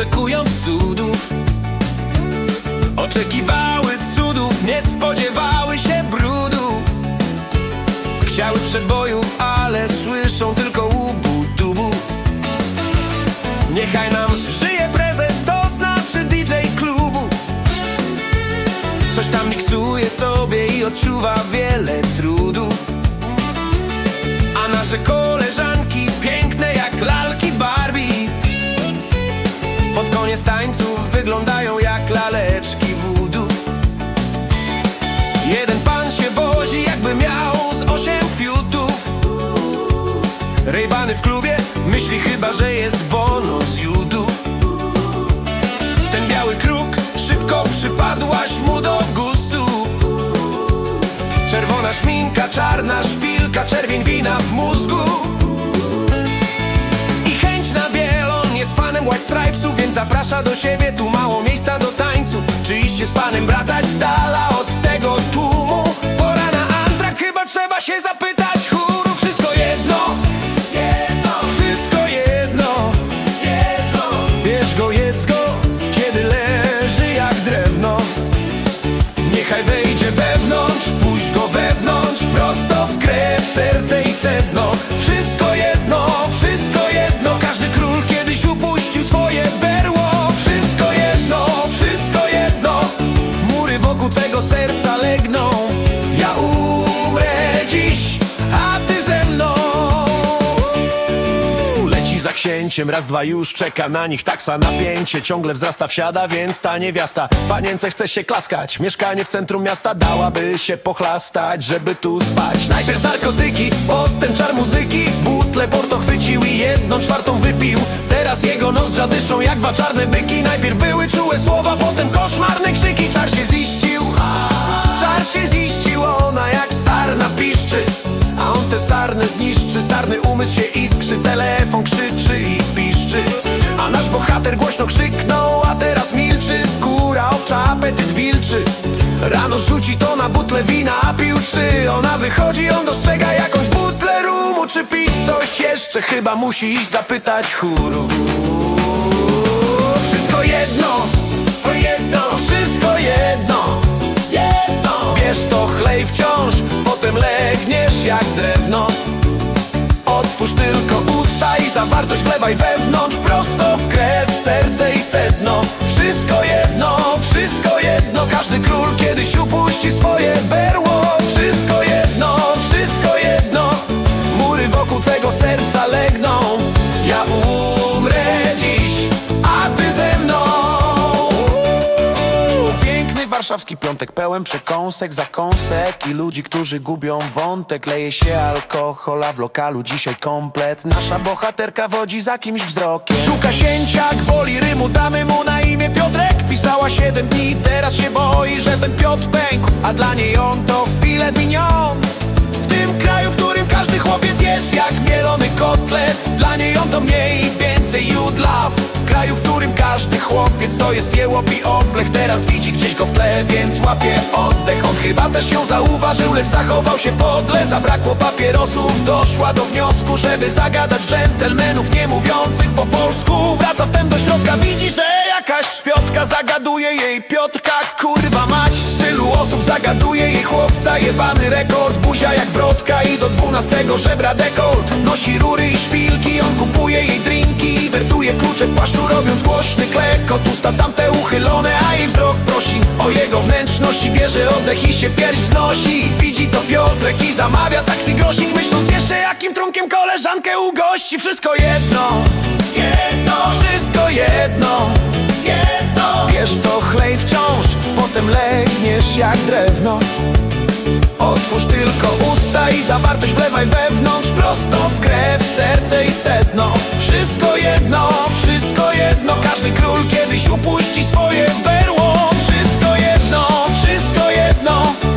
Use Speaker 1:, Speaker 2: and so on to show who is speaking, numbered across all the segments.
Speaker 1: oczekują cudów. Oczekiwały cudów, nie spodziewały się brudu. Chciały przebojów, ale słyszą tylko łubu dubu Niechaj nam żyje prezes, to znaczy DJ klubu. Coś tam miksuje sobie i odczuwa wiele trudu. A nasze koleżanki Tańców wyglądają jak laleczki voodoo Jeden pan się wozi jakby miał z osiem fiutów. Rejbany w klubie myśli chyba, że jest bono z judu. Ten biały kruk szybko przypadłaś mu do gustu. Czerwona szminka, czarna szpilka, czerwień wina w mózgu White Stripesów Więc zaprasza do siebie, tu mało miejsca do tańcu. Czy iść się z panem bratać z dala od tego tłumu? Pora na antrakt, chyba trzeba się zapytać. Chóru Wszystko jedno, jedno, wszystko jedno, jedno. Bierz go, jedz go, kiedy leży jak drewno. Niechaj wejdzie wewnątrz, puść go wewnątrz Prosto w krew, serce i sedno. Wszystko raz, dwa już czeka na nich taksa napięcie. Ciągle wzrasta, wsiada, więc ta niewiasta Panience chce się klaskać, mieszkanie w centrum miasta Dałaby się pochlastać, żeby tu spać. Najpierw narkotyki, potem czar muzyki. Butle Porto chwycił i jedną czwartą wypił. Teraz jego nozdrza dyszą jak dwa czarne byki. Najpierw były czułe słowa, potem koszmarne krzyki. Czar się ziścił, czar się ziścił Ona jak sarna piszczy. A on te sarny zniszczy, sarny umysł się iskrzy Telefon krzyczy i bohater głośno krzyknął, a teraz milczy. Skóra owcza, apetyt wilczy. Rano rzuci to na butle wina, a pił trzy. Ona wychodzi, on dostrzega jakąś butlę rumu. Czy pić coś jeszcze? Chyba musi iść zapytać chóru. Wszystko jedno, to jedno, wszystko jedno. Jedno. Bierz to chlej wciąż, potem legniesz jak drewno. Otwórz tylko usta i zawartość wlewaj wewnątrz Prosto i sedno. Wszystko jedno, wszystko jedno. Każdy król kiedyś upuści swoje berło. Wszystko jedno, wszystko jedno. Mury wokół twego serca legną warszawski piątek pełen przekąsek, zakąsek I ludzi, którzy gubią wątek. Leje się alkohola w lokalu, dzisiaj komplet. Nasza bohaterka wodzi za kimś wzrokiem. Szuka sięcia, gwoli rymu, damy mu na imię Piotrek. Pisała siedem dni, teraz się boi, że ten Piotr pękł. A dla niej on to filet mignon w tym kraju, w którym każdy chłopiec jest jak mielony kotlet. Dla niej on to mniej, więcej każdy chłopiec to jest jełop i oblech Teraz widzi gdzieś go w tle, więc łapie oddech. On chyba też ją zauważył, lecz zachował się podle. Zabrakło papierosów, doszła do wniosku Żeby zagadać dżentelmenów nie mówiących po polsku. Wraca wtem do środka, widzi, że jakaś szpiotka Zagaduje jej Piotrka, kurwa mać Z tylu osób zagaduje jej chłopca. Jebany rekord, buzia jak brodka I do dwunastego żebra dekolt. Nosi rury i szpilki, on kupuje jej drinki I wertuje klucze w płaszczu robiąc głośny klekot Usta tamte uchylone, a jej wzrok prosi O jego wnętrzności bierze oddech i się pierś wznosi. Widzi to Piotrek i zamawia taksi grosik Myśląc jeszcze jakim trunkiem koleżankę ugości. Wszystko jedno, jedno, wszystko jedno. Jedno. Bierz to chlej wciąż, potem legniesz jak drewno Otwórz tylko usta i zawartość wlewaj wewnątrz Prosto w krew, serce i sedno. Wszystko jedno, wszystko jedno Każdy król kiedyś upuści swoje berło Wszystko jedno, wszystko jedno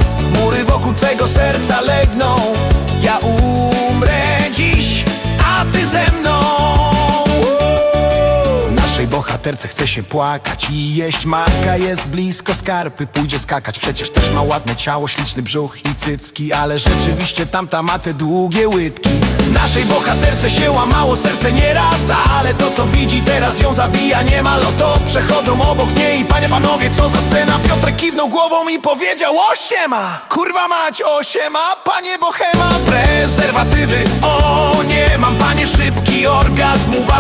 Speaker 1: bohaterce chce się płakać I jeść. Maka jest blisko skarpy Pójdzie skakać, przecież też ma ładne ciało Śliczny brzuch i cycki Ale rzeczywiście tamta ma te długie łydki. Naszej bohaterce się łamało serce nieraz Ale to co widzi teraz ją zabija Niemal. To przechodzą obok niej. Panie panowie, co za scena? Piotrek kiwnął głową i powiedział Osiema, kurwa mać, osiema Panie bohema, prezerwatywy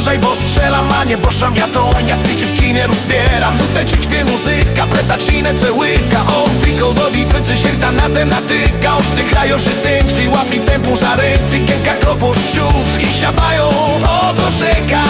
Speaker 1: Uważaj, bo strzelam, a nie boszam ja to Jak ty dziewczynę rozbieram. Nutę ci dźwię muzyka, pretacinę cełyka. O, fiko wodi, fycy się ta na tem natyka Oszty krajo, żyty, krwi, łapi tempu zaryty Kielka kroposzczów i siabają, o to czeka